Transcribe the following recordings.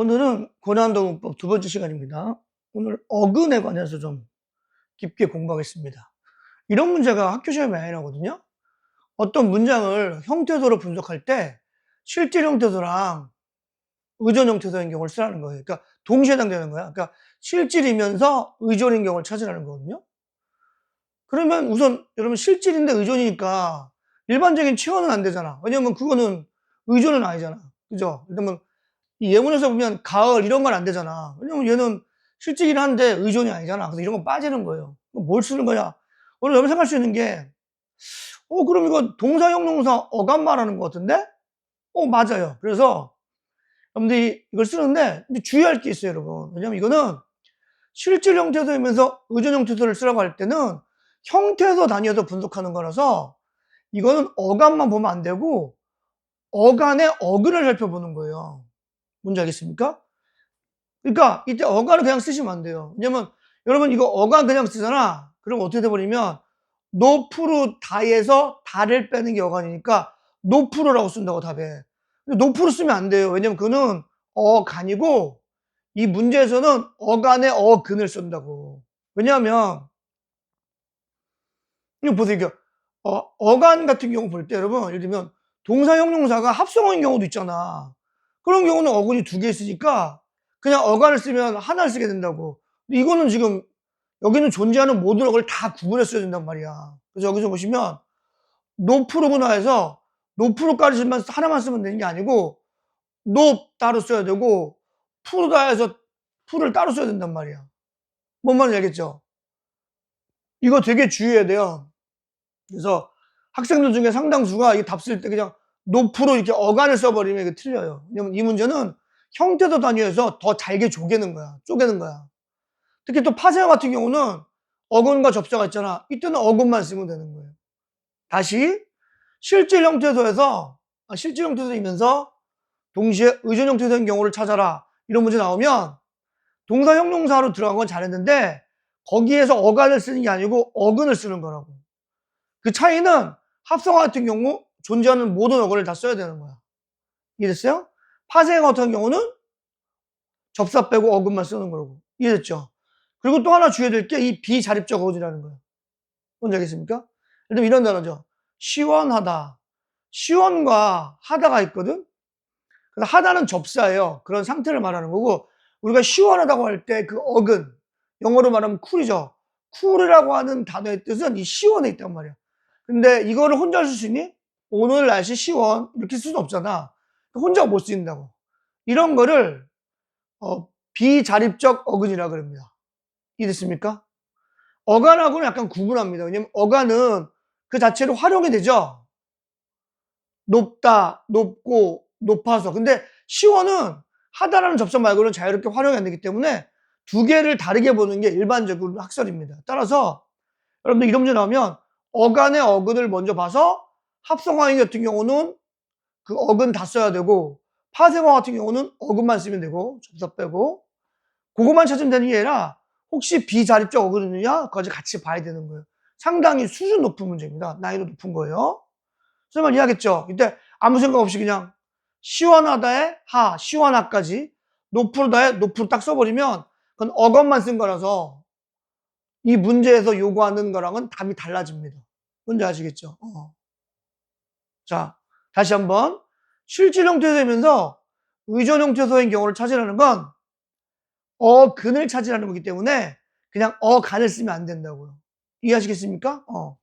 오늘은 고난도문법 두 번째 시간입니다. 오늘 어근에 관해서 좀 깊게 공부하겠습니다. 이런 문제가 학교 시험에 많이 나오거든요. 어떤 문장을 형태도로 분석할 때 실질 형태도랑 의존 형태도인 경우를 쓰라는 거예요. 그러니까 동시에 해당되는 거야. 그러니까 실질이면서 의존인 경우를 찾으라는 거거든요. 그러면 우선 여러분 실질인데 의존이니까 일반적인 체언은 안 되잖아. 왜냐면 그거는 의존은 아니잖아. 그죠? 그러면 이 예문에서 보면 가을 이런 건 안 되잖아. 왜냐면 얘는 실질이긴 한데 의존이 아니잖아. 그래서 이런 건 빠지는 거예요. 뭘 쓰는 거냐? 오늘 여러분 생각할 수 있는 게, 어, 그럼 이거 동사, 형용사, 어감 말하는 것 같은데? 어, 맞아요. 그래서 여러분들이 이걸 쓰는데 주의할 게 있어요, 여러분. 왜냐면 이거는 실질 형태도이면서 의존 형태도를 쓰라고 할 때는 형태도 단위에서 분석하는 거라서 이거는 어감만 보면 안 되고 어간의 어근을 살펴보는 거예요. 뭔지 알겠습니까? 그러니까 이때 어간을 그냥 쓰시면 안 돼요. 왜냐면 여러분 이거 어간 그냥 쓰잖아. 그럼 어떻게 돼버리면 노프로 다에서 다를 빼는 게 어간이니까 노프로라고 쓴다고 답에. 노프로 쓰면 안 돼요. 왜냐면 그는 어간이고 이 문제에서는 어간의 어근을 쓴다고. 왜냐하면 이거 보세요. 어, 어간 같은 경우 볼 때 여러분 예를 들면 동사 형용사가 합성어인 경우도 있잖아. 그런 경우는 어근이 두 개 있으니까 그냥 어간을 쓰면 하나를 쓰게 된다고. 이거는 지금 여기는 존재하는 모든 어근을 다 구분했어야 된단 말이야. 그래서 여기서 보시면 노프로구나 해서 노프로까지만 하나만 쓰면 되는 게 아니고 높 따로 써야 되고 프로다 해서 풀을 따로 써야 된단 말이야. 뭔 말인지 알겠죠? 이거 되게 주의해야 돼요. 그래서 학생들 중에 상당수가 이 답 쓸 때 그냥 노프로 이렇게 어간을 써버리면 이게 틀려요. 왜냐면 이 문제는 형태도 단위에서 더 잘게 쪼개는 거야. 쪼개는 거야. 특히 또 파세어 같은 경우는 어근과 접사가 있잖아. 이때는 어근만 쓰면 되는 거예요. 다시 실질 형태도에서 아, 실질 형태도이면서 동시에 의존 형태도인 경우를 찾아라. 이런 문제 나오면 동사 형용사로 들어간 건 잘했는데 거기에서 어간을 쓰는 게 아니고 어근을 쓰는 거라고. 그 차이는 합성어 같은 경우 존재하는 모든 어근을 다 써야 되는 거야. 이해됐어요? 파생 같은 경우는 접사 빼고 어근만 쓰는 거라고. 이해됐죠? 그리고 또 하나 주의해야 될 게 이 비자립적 어근이라는 거예요. 뭔지 알겠습니까? 예를 들면 이런 단어죠. 시원하다. 시원과 하다가 있거든? 하다는 접사예요. 그런 상태를 말하는 거고, 우리가 시원하다고 할 때 그 어근, 영어로 말하면 쿨이죠. 쿨이라고 하는 단어의 뜻은 이 시원에 있단 말이야. 근데 이거를 혼자 쓸 수 있니? 오늘 날씨 시원 이렇게 쓸수 없잖아. 혼자 못 쓰인다고. 이런 거를 어, 비자립적 어근이라 그럽니다. 이해됐습니까? 어간하고는 약간 구분합니다. 왜냐면 어간은 그 자체로 활용이 되죠. 높다, 높고, 높아서. 근데 시원은 하다라는 접속 말고는 자유롭게 활용이 안 되기 때문에 두 개를 다르게 보는 게 일반적으로 학설입니다. 따라서 여러분들 이런 문제 나오면 어간의 어근을 먼저 봐서 합성어인 같은 경우는 그 어근 다 써야 되고 파생어 같은 경우는 어근만 쓰면 되고 접사 빼고 그것만 찾으면 되는 게 아니라 혹시 비자립적 어근이냐 그까지 같이 봐야 되는 거예요. 상당히 수준 높은 문제입니다. 난이도 높은 거예요. 설마 이해하겠죠? 이때 아무 생각 없이 그냥 시원하다에 하, 시원하까지 높으다에 높으로 딱 써버리면 그건 어건만 쓴 거라서 이 문제에서 요구하는 거랑은 답이 달라집니다. 뭔지 아시겠죠? 어. 자, 다시 한번 실질 형태되면서 의존 형태소인 경우를 찾으라는 건 어근을 찾으라는 거기 때문에 그냥 어간을 쓰면 안 된다고요. 이해하시겠습니까? 어.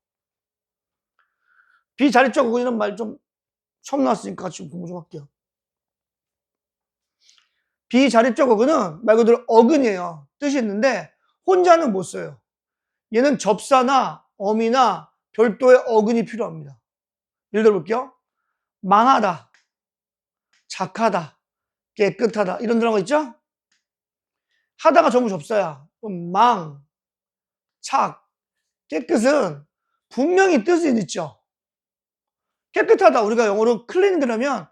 비자립적 어근이라는 말 좀 처음 나왔으니까 같이 공부 좀 할게요. 비자립적 어근은 말 그대로 어근이에요. 뜻이 있는데 혼자는 못 써요. 얘는 접사나 어미나 별도의 어근이 필요합니다. 예를 들어 볼게요. 망하다, 착하다, 깨끗하다 이런 단어가 있죠? 하다가 전부 접사야. 망, 착, 깨끗은 분명히 뜻은 있죠. 깨끗하다 우리가 영어로 클린 그러면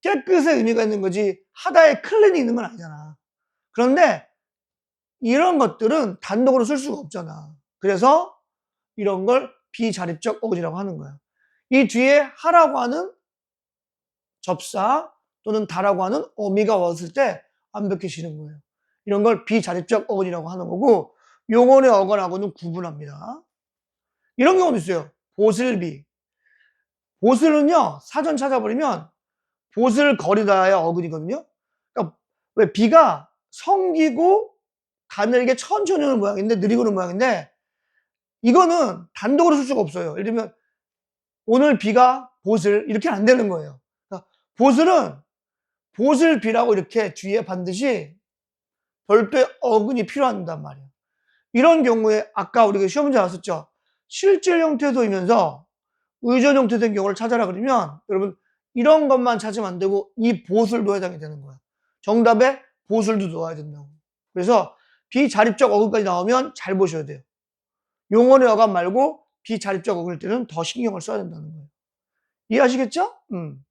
깨끗의 의미가 있는 거지 하다에 클린이 있는 건 아니잖아. 그런데 이런 것들은 단독으로 쓸 수가 없잖아. 그래서 이런 걸 비자립적 어근이라고 하는 거야. 이 뒤에 하라고 하는 접사 또는 다라고 하는 어미가 왔을 때 완벽해지는 거예요. 이런 걸 비자립적 어근이라고 하는 거고 용언의 어근하고는 구분합니다. 이런 경우도 있어요. 보슬비. 보슬은요 사전 찾아버리면 보슬 거리다의 어근이거든요. 그러니까 왜 비가 성기고 가늘게 천천히 오는 모양인데 느리고 오는 모양인데 이거는 단독으로 쓸 수가 없어요. 예를 들면 오늘 비가 보슬 이렇게 안 되는 거예요. 그러니까 보슬은 보슬 비라고 이렇게 뒤에 반드시 별도의 어근이 필요한단 말이에요. 이런 경우에 아까 우리가 시험 문제 나왔었죠. 실질 형태도이면서 의존 형태된 경우를 찾아라 그러면 여러분 이런 것만 찾으면 안 되고 이 보슬도 해당이 되는 거야. 정답에 보슬도 넣어야 된다고. 그래서 비자립적 어근까지 나오면 잘 보셔야 돼요. 용언의 어감 말고 비자립적 어근일 때는 더 신경을 써야 된다는 거예요. 이해하시겠죠? 음.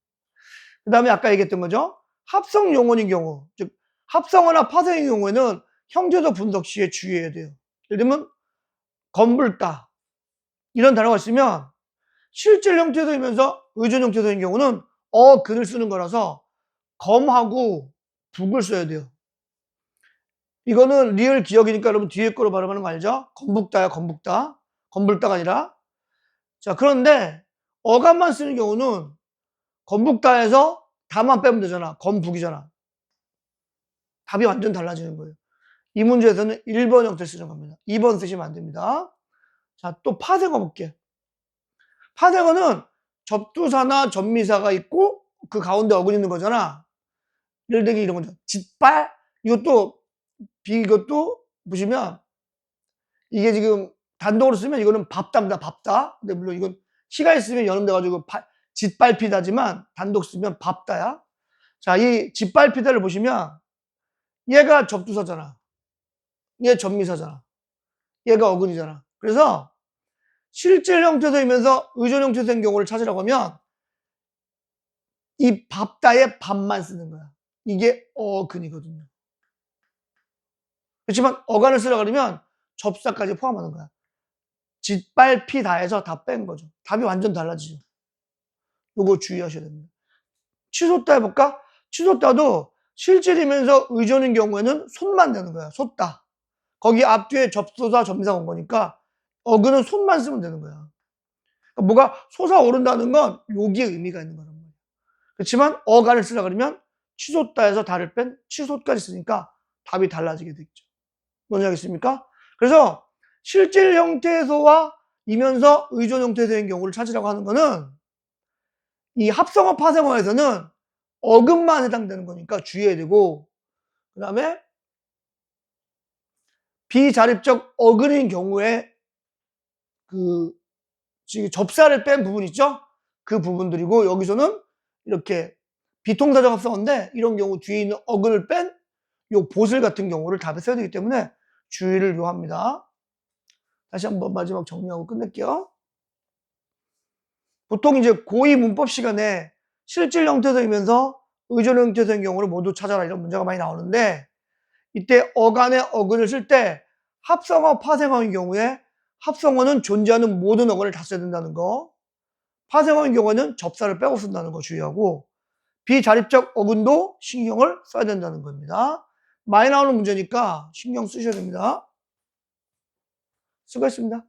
그 다음에 아까 얘기했던 거죠. 합성 용언인 경우, 즉 합성어나 파생인 경우에는 형태도 분석 시에 주의해야 돼요. 예를 들면 검불다 이런 단어가 있으면 실질 형태도이면서 의존 형태도인 경우는 어 근을 쓰는 거라서 검하고 북을 써야 돼요. 이거는 리얼 기억이니까 여러분 뒤에 거로 발음하는 거 알죠? 건북다야 건북다 건불다가 아니라? 자 그런데 어감만 쓰는 경우는 건북다에서 다만 빼면 되잖아. 건북이잖아. 답이 완전 달라지는 거예요. 이 문제에서는 1번 형태 쓰는 겁니다. 2번 쓰시면 안 됩니다. 자 또 파생어 볼게 파생어는 접두사나 전미사가 있고 그 가운데 어근 있는 거잖아. 예를 들기 이런 거죠. 짓발? 이것도 비 이것도 보시면 이게 지금 단독으로 쓰면 이거는 밥답니다 밥다. 근데 물론 이건 시가 있으면 연음 돼 가지고 짓밟히다지만 단독 쓰면 밥다야. 자이 짓밟히다를 보시면 얘가 접두사잖아. 얘 전미사잖아. 얘가 어근이잖아. 그래서 실질 형태도이면서 의존 형태된 경우를 찾으라고 하면 이 밥다의 밥만 쓰는 거야. 이게 어근이거든요. 그렇지만 어간을 쓰라 그러면 접사까지 포함하는 거야. 짓밟피 다 해서 다 뺀 거죠. 답이 완전 달라지죠. 요거 주의하셔야 됩니다. 취소따 해볼까? 취소따도 실질이면서 의존인 경우에는 손만 되는 거야. 솟다. 거기 앞뒤에 접소사 점사 온 거니까 어근은 손만 쓰면 되는 거야. 그러니까 뭐가 솟아오른다는 건 여기에 의미가 있는 거란 말이야. 그렇지만 어간을 쓰라 그러면 취소따에서 다를 뺀 취소까지 쓰니까 답이 달라지게 되겠죠. 뭔지 알겠습니까? 그래서 실질 형태에서와 이면서 의존 형태에서의 경우를 찾으라고 하는 거는 이 합성어 파생어에서는 어근만 해당되는 거니까 주의해야 되고 그 다음에 비자립적 어근인 경우에 그 접사를 뺀 부분 있죠? 그 부분들이고 여기서는 이렇게 비통사적 합성어인데 이런 경우 뒤에 있는 어근을 뺀 요 보슬 같은 경우를 답에 써야 되기 때문에 주의를 요합니다. 다시 한번 마지막 정리하고 끝낼게요. 보통 이제 고2 문법 시간에 실질 형태도이면서 의존 형태도인 경우를 모두 찾아라 이런 문제가 많이 나오는데 이때 어간의 어근을 쓸 때 합성어, 파생어인 경우에 합성어는 존재하는 모든 어근을 다 써야 된다는 거 파생어인 경우에는 접사를 빼고 쓴다는 거 주의하고 비자립적 어근도 신경을 써야 된다는 겁니다. 많이 나오는 문제니까 신경 쓰셔야 됩니다. 수고했습니다.